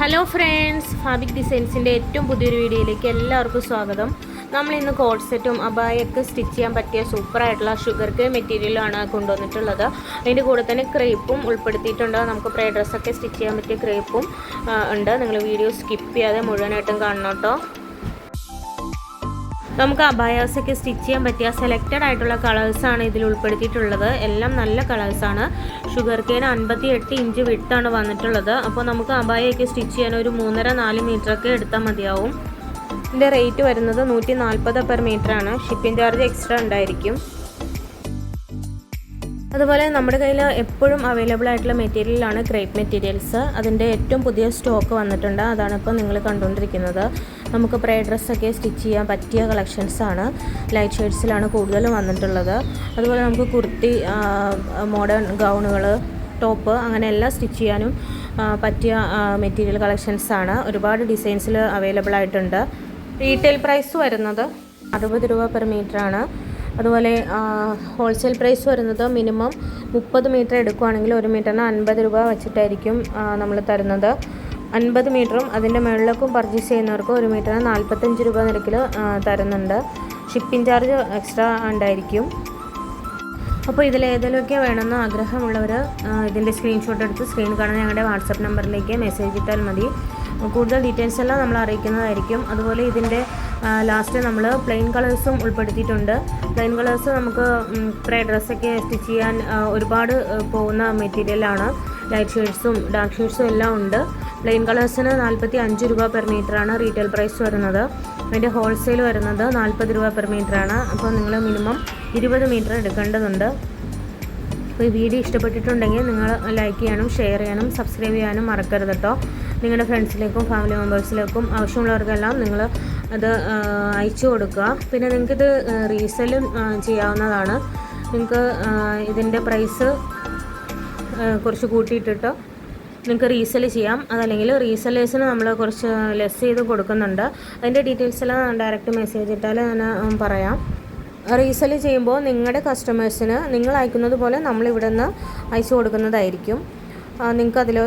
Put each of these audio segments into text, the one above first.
Hello friends ഫാബിക് ഡിസൈൻസിന്റെ ഏറ്റവും പുതിയൊരു വീഡിയോയിലേക്ക് എല്ലാവർക്കും സ്വാഗതം. നമ്മൾ ഇന്ന് കോഡ് അബായൊക്കെ സ്റ്റിച്ച് ചെയ്യാൻ പറ്റിയ സൂപ്പറായിട്ടുള്ള ഷുഗർ കെ മെറ്റീരിയലാണ് കൊണ്ടുവന്നിട്ടുള്ളത്. അതിന്റെ കൂടെ തന്നെ ക്രേപ്പും ഉൾപ്പെടുത്തിയിട്ടുണ്ട്. നമുക്ക് പ്രേ ഡ്രസ്സൊക്കെ സ്റ്റിച്ച് ചെയ്യാൻ പറ്റിയ ക്രേപ്പും ഉണ്ട്. നിങ്ങൾ വീഡിയോ സ്കിപ്പ് ചെയ്യാതെ മുഴുവനായിട്ടും കാണണം കേട്ടോ. നമുക്ക് അബായാസൊക്കെ സ്റ്റിച്ച് ചെയ്യാൻ പറ്റിയ സെലക്റ്റഡ് ആയിട്ടുള്ള കളേഴ്സാണ് ഇതിൽ ഉൾപ്പെടുത്തിയിട്ടുള്ളത്. എല്ലാം നല്ല കളേഴ്സാണ് ഷുഗർ കെയിൻ അൻപത്തി എട്ട് ഇഞ്ച് വിട്ടാണ് വന്നിട്ടുള്ളത്. അപ്പോൾ നമുക്ക് അബായൊക്കെ സ്റ്റിച്ച് ചെയ്യാൻ ഒരു മൂന്നര നാല് മീറ്ററൊക്കെ എടുത്താൽ മതിയാവും. ഇതിന്റെ റേറ്റ് വരുന്നത് നൂറ്റി നാൽപ്പത് പെർ മീറ്ററാണ് ഷിപ്പിംഗ് ചാർജ് എക്സ്ട്രാ ഉണ്ടായിരിക്കും. അതുപോലെ നമ്മുടെ കയ്യിൽ എപ്പോഴും അവൈലബിൾ ആയിട്ടുള്ള മെറ്റീരിയലാണ് ക്രേപ്പ് മെറ്റീരിയൽസ്. അതിന്റെ ഏറ്റവും പുതിയ സ്റ്റോക്ക് വന്നിട്ടുണ്ട്. അതാണ് ഇപ്പോൾ നിങ്ങൾ കണ്ടുകൊണ്ടിരിക്കുന്നത്. നമുക്ക് പ്രേ ഡ്രസ്സൊക്കെ സ്റ്റിച്ച് ചെയ്യാൻ പറ്റിയ കളക്ഷൻസാണ് ലൈറ്റ് ഷെയ്ഡ്സിലാണ് കൂടുതലും വന്നിട്ടുള്ളത്. അതുപോലെ നമുക്ക് കുർത്തി മോഡേൺ ഗൗണുകൾ ടോപ്പ് അങ്ങനെ എല്ലാം സ്റ്റിച്ച് ചെയ്യാനും പറ്റിയ മെറ്റീരിയൽ കളക്ഷൻസാണ് ഒരുപാട് ഡിസൈൻസിൽ അവൈലബിൾ ആയിട്ടുണ്ട്. റീറ്റെയിൽ പ്രൈസ് വരുന്നത് അറുപത് രൂപ പെർ മീറ്ററാണ് അതുപോലെ ഹോൾസെയിൽ പ്രൈസ് വരുന്നത് മിനിമം മുപ്പത് മീറ്റർ എടുക്കുകയാണെങ്കിൽ ഒരു മീറ്ററിന് അൻപത് രൂപ വെച്ചിട്ടായിരിക്കും നമ്മൾ തരുന്നത്. അൻപത് മീറ്ററും അതിന്റെ മുകളിലേക്കും പർച്ചേസ് ചെയ്യുന്നവർക്ക് ഒരു മീറ്ററിന് നാൽപ്പത്തഞ്ച് രൂപ നിരക്കിൽ തരുന്നുണ്ട്. ഷിപ്പിംഗ് ചാർജ് എക്സ്ട്രാ ഉണ്ടായിരിക്കും. അപ്പോൾ ഇതിൽ ഏതെങ്കിലുമൊക്കെ വേണമെന്ന് ആഗ്രഹമുള്ളവർ ഇതിന്റെ സ്ക്രീൻഷോട്ട് എടുത്ത് സ്ക്രീൻ കാണുന്ന ഞങ്ങളുടെ വാട്സപ്പ് നമ്പറിലേക്ക് മെസ്സേജ് ഇട്ടാൽ മതി. കൂടുതൽ ഡീറ്റെയിൽസ് എല്ലാം നമ്മൾ അറിയിക്കുന്നതായിരിക്കും. അതുപോലെ ഇതിന്റെ ലാസ്റ്റ് നമ്മൾ പ്ലെയിൻ കളേഴ്സും ഉൾപ്പെടുത്തിയിട്ടുണ്ട്. പ്ലെയിൻ കളേഴ്സ് നമുക്ക് ഇത്രയും ഡ്രസ്സൊക്കെ സ്റ്റിച്ച് ചെയ്യാൻ ഒരുപാട് പോകുന്ന മെറ്റീരിയലാണ് ലൈറ്റ് ഷെയ്ഡ്സും ഡാർക്ക് ഷെയ്ഡ്സും എല്ലാം ഉണ്ട്. പ്ലെയിൻ കളേഴ്സിന് നാൽപ്പത്തി അഞ്ച് രൂപ പെർ മീറ്ററാണ് റീറ്റെയിൽ പ്രൈസ് വരുന്നത്. അതിന്റെ ഹോൾസെയിൽ വരുന്നത് നാൽപ്പത് രൂപ പെർ മീറ്ററാണ് അപ്പോൾ നിങ്ങൾ മിനിമം ഇരുപത് മീറ്റർ എടുക്കേണ്ടതുണ്ട്. അപ്പോൾ ഈ വീഡിയോ ഇഷ്ടപ്പെട്ടിട്ടുണ്ടെങ്കിൽ നിങ്ങൾ ലൈക്ക് ചെയ്യാനും ഷെയർ ചെയ്യാനും സബ്സ്ക്രൈബ് ചെയ്യാനും മറക്കരുത് കേട്ടോ നിങ്ങളുടെ ഫ്രണ്ട്സിലേക്കും ഫാമിലി മെമ്പേഴ്സിലേക്കും ആവശ്യമുള്ളവർക്കെല്ലാം നിങ്ങൾ അത് അയച്ചു കൊടുക്കുക. പിന്നെ നിങ്ങൾക്കിത് റീസെല്ലും ചെയ്യാവുന്നതാണ്. നിങ്ങൾക്ക് ഇതിന്റെ പ്രൈസ് കുറച്ച് കൂട്ടിയിട്ടിട്ട് നിങ്ങൾക്ക് റീസെൽ ചെയ്യാം. അതല്ലെങ്കിൽ റീസെല്ലേഴ്സിന് നമ്മൾ കുറച്ച് ലെസ് ചെയ്ത് കൊടുക്കുന്നുണ്ട്. അതിന്റെ ഡീറ്റെയിൽസ് എല്ലാം ഡയറക്റ്റ് മെസ്സേജ് ഇട്ടാൽ ഞാൻ പറയാം. റീസെൽ ചെയ്യുമ്പോൾ നിങ്ങളുടെ കസ്റ്റമേഴ്സിന് നിങ്ങൾ അയക്കുന്നത് പോലെ നമ്മൾ ഇവിടെ നിന്ന് അയച്ചു കൊടുക്കുന്നതായിരിക്കും. നിങ്ങൾക്ക് അതിൽ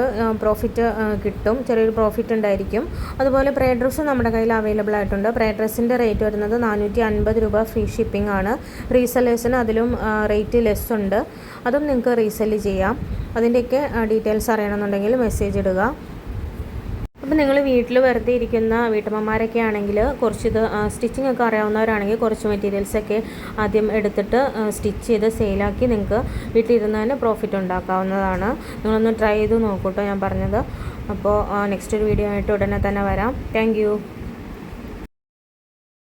പ്രോഫിറ്റ് കിട്ടും. ചെറിയൊരു പ്രോഫിറ്റ് ഉണ്ടായിരിക്കും. അതുപോലെ പ്രേ ഡ്രസ്സ് നമ്മുടെ കയ്യിൽ അവൈലബിൾ ആയിട്ടുണ്ട്. പ്രേ ഡ്രസ്സിന്റെ റേറ്റ് വരുന്നത് നാനൂറ്റി അൻപത് രൂപ ഫ്രീ ഷിപ്പിംഗ് ആണ്. റീസെല്ലേഴ്സിന് അതിലും റേറ്റ് ലെസ് ഉണ്ട്. അതും നിങ്ങൾക്ക് റീസെൽ ചെയ്യാം. അതിന്റെയൊക്കെ ഡീറ്റെയിൽസ് അറിയണമെന്നുണ്ടെങ്കിൽ മെസ്സേജ് ഇടുക. അപ്പോൾ നിങ്ങൾ വീട്ടിൽ വെറുതെ ഇരിക്കുന്ന വീട്ടമ്മമാരൊക്കെ ആണെങ്കിൽ കുറച്ച് ഇത് സ്റ്റിച്ചിങ് ഒക്കെ അറിയാവുന്നവരാണെങ്കിൽ കുറച്ച് മെറ്റീരിയൽസൊക്കെ ആദ്യം എടുത്തിട്ട് സ്റ്റിച്ച് ചെയ്ത് സെയിലാക്കി നിങ്ങൾക്ക് വീട്ടിലിരുന്ന് തന്നെ പ്രോഫിറ്റ് ഉണ്ടാക്കാവുന്നതാണ്. നിങ്ങളൊന്ന് ട്രൈ ചെയ്ത് നോക്കൂട്ടോ ഞാൻ പറഞ്ഞത്. അപ്പോൾ നെക്സ്റ്റ് ഒരു വീഡിയോ ആയിട്ട് ഉടനെ തന്നെ വരാം. താങ്ക്